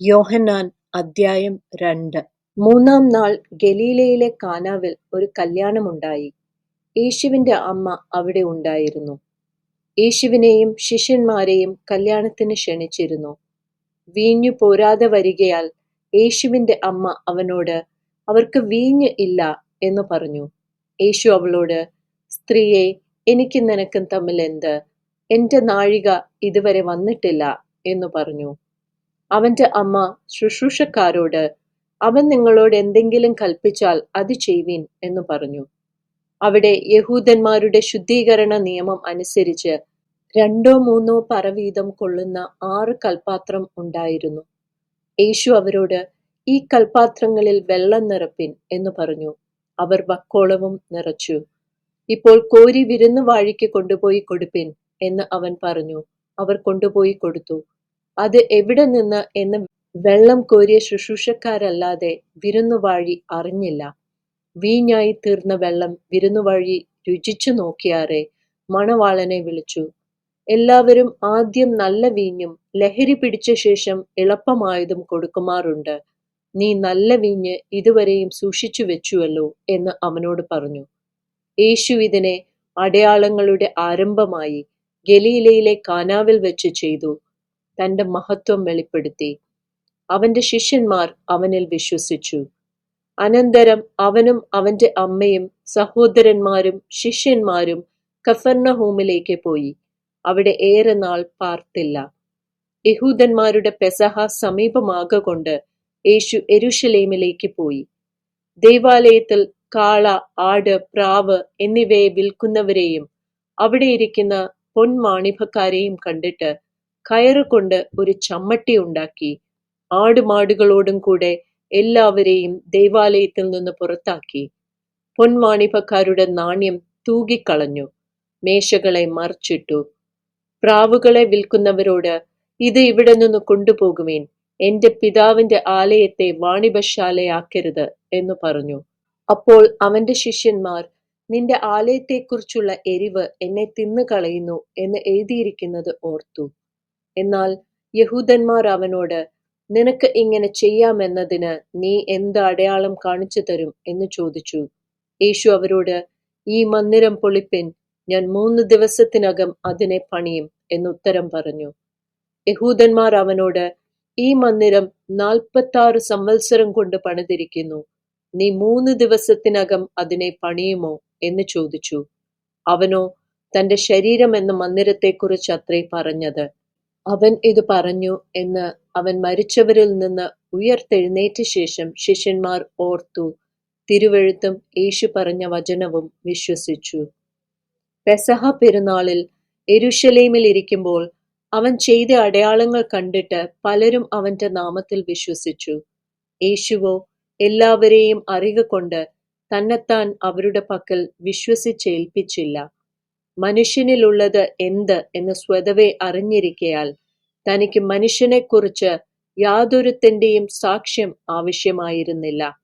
യോഹന്നാൻ അദ്ധ്യായം രണ്ട്. മൂന്നാം നാൾ ഗലീലയിലെ കാനാവിൽ ഒരു കല്യാണമുണ്ടായി. യേശുവിന്റെ അമ്മ അവിടെ ഉണ്ടായിരുന്നു. യേശുവിനെയും ശിഷ്യന്മാരെയും കല്യാണത്തിന് ക്ഷണിച്ചിരുന്നു. വീഞ്ഞു പോരാതെ വരികയാൽ യേശുവിന്റെ അമ്മ അവനോട് അവർക്ക് വീഞ്ഞ് ഇല്ല എന്ന് പറഞ്ഞു. യേശു അവളോട് സ്ത്രീയെ എനിക്ക് നിനക്കും തമ്മിൽ എന്ത്? എന്റെ നാഴിക ഇതുവരെ വന്നിട്ടില്ല എന്ന് പറഞ്ഞു. അവന്റെ അമ്മ ശുശ്രൂഷക്കാരോട് അവൻ നിങ്ങളോട് എന്തെങ്കിലും കൽപ്പിച്ചാൽ അത് ചെയ്യുവിൻ എന്ന് പറഞ്ഞു. അവിടെ യഹൂദന്മാരുടെ ശുദ്ധീകരണ നിയമം അനുസരിച്ച് രണ്ടോ മൂന്നോ പറവീതം കൊള്ളുന്ന ആറ് കൽപാത്രം ഉണ്ടായിരുന്നു. യേശു അവരോട് ഈ കൽപാത്രങ്ങളിൽ വെള്ളം നിറപ്പിൻ എന്ന് പറഞ്ഞു. അവർ വക്കോളവും നിറച്ചു. ഇപ്പോൾ കോരി വിരുന്ന് വാഴിക്ക് കൊണ്ടുപോയി കൊടുപ്പിൻ എന്ന് അവൻ പറഞ്ഞു. അവർ കൊണ്ടുപോയി കൊടുത്തു. അത് എവിടെ നിന്ന് എന്ന് വെള്ളം കോരിയ ശുശ്രൂഷക്കാരല്ലാതെ വിരുന്നുവാഴി അറിഞ്ഞില്ല. വീഞ്ഞായി തീർന്ന വെള്ളം വിരുന്നുവാഴി രുചിച്ചു നോക്കിയാറെ മണവാളനെ വിളിച്ചു. എല്ലാവരും ആദ്യം നല്ല വീഞ്ഞും ലഹരി പിടിച്ച ശേഷം എളുപ്പമായതും കൊടുക്കുമാറുണ്ട്. നീ നല്ല വീഞ്ഞ് ഇതുവരെയും സൂക്ഷിച്ചു വെച്ചുവല്ലോ എന്ന് അവനോട് പറഞ്ഞു. യേശു ഇതിനെ അടയാളങ്ങളുടെ ആരംഭമായി ഗലീലയിലെ കാനാവിൽ വെച്ച് ചെയ്തു. തന്റെ മഹത്വം വെളിപ്പെടുത്തി. അവന്റെ ശിഷ്യന്മാർ അവനിൽ വിശ്വസിച്ചു. അനന്തരം അവനും അവന്റെ അമ്മയും സഹോദരന്മാരും ശിഷ്യന്മാരും കഫർണഹോമിലേക്ക് പോയി. അവിടെ ഏറെ നാൾ പാർത്തില്ല. യഹൂദന്മാരുടെ പെസഹ സമീപമാകൊണ്ട് യേശു എരുഷലേമിലേക്ക് പോയി. ദേവാലയത്തിൽ കാള ആട് പ്രാവ് എന്നിവയെ വിൽക്കുന്നവരെയും അവിടെ ഇരിക്കുന്ന പൊൻമാണിഭക്കാരെയും കണ്ടിട്ട് കയറുകൊണ്ട് ഒരു ചമ്മട്ടി ഉണ്ടാക്കി. ആടുമാടുകളോടും കൂടെ എല്ലാവരെയും ദൈവാലയത്തിൽ നിന്ന് പുറത്താക്കി. പൊൻവാണിഭക്കാരുടെ നാണ്യം തൂകിക്കളഞ്ഞു. മേശകളെ മറിച്ചിട്ടു. പ്രാവുകളെ വിൽക്കുന്നവരോട് ഇത് ഇവിടെ നിന്ന് കൊണ്ടുപോകുവേൻ. എന്റെ പിതാവിന്റെ ആലയത്തെ വാണിഭശാലയാക്കരുത് എന്ന് പറഞ്ഞു. അപ്പോൾ അവന്റെ ശിഷ്യന്മാർ നിന്റെ ആലയത്തെക്കുറിച്ചുള്ള എരിവ് എന്നെ തിന്നുകളയുന്നു എന്ന് എഴുതിയിരിക്കുന്നത് ഓർത്തു. എന്നാൽ യഹൂദന്മാർ അവനോട് നിനക്ക് ഇങ്ങനെ ചെയ്യാമെന്നതിന് നീ എന്ത് അടയാളം കാണിച്ചു തരും? എന്ന് ചോദിച്ചു. യേശു അവരോട് ഈ മന്ദിരം പൊളിപ്പിൻ ഞാൻ മൂന്ന് ദിവസത്തിനകം അതിനെ പണിയും എന്നുത്തരം പറഞ്ഞു. യഹൂദന്മാർ അവനോട് ഈ മന്ദിരം നാൽപ്പത്താറ് സംവത്സരം കൊണ്ട് പണിതിരിക്കുന്നു നീ മൂന്ന് ദിവസത്തിനകം അതിനെ പണിയുമോ? എന്ന് ചോദിച്ചു. അവനോ തന്റെ ശരീരം എന്ന മന്ദിരത്തെക്കുറിച്ച് അത്രേ പറഞ്ഞത്. അവൻ ഇത് പറഞ്ഞു എന്ന് അവൻ മരിച്ചവരിൽ നിന്ന് ഉയർത്തെഴുന്നേറ്റ ശേഷം ശിഷ്യന്മാർ ഓർത്തു. തിരുവഴുത്തും യേശു പറഞ്ഞ വചനവും വിശ്വസിച്ചു. പെസഹ പെരുന്നാളിൽ എരുഷലേമിൽ ഇരിക്കുമ്പോൾ അവൻ ചെയ്ത അടയാളങ്ങൾ കണ്ടിട്ട് പലരും അവന്റെ നാമത്തിൽ വിശ്വസിച്ചു. യേശുവോ എല്ലാവരെയും അറിയുക കൊണ്ട് തന്നെത്താൻ അവരുടെ പക്കൽ വിശ്വസിച്ചേൽപ്പിച്ചില്ല. മനുഷ്യനിലുള്ളത് എന്ത് എന്ന് സ്വതവേ അറിഞ്ഞിരിക്കയാൽ തനിക്ക് മനുഷ്യനെക്കുറിച്ച് യാതൊരുത്തിന്റെയും സാക്ഷ്യം ആവശ്യമായിരുന്നില്ല.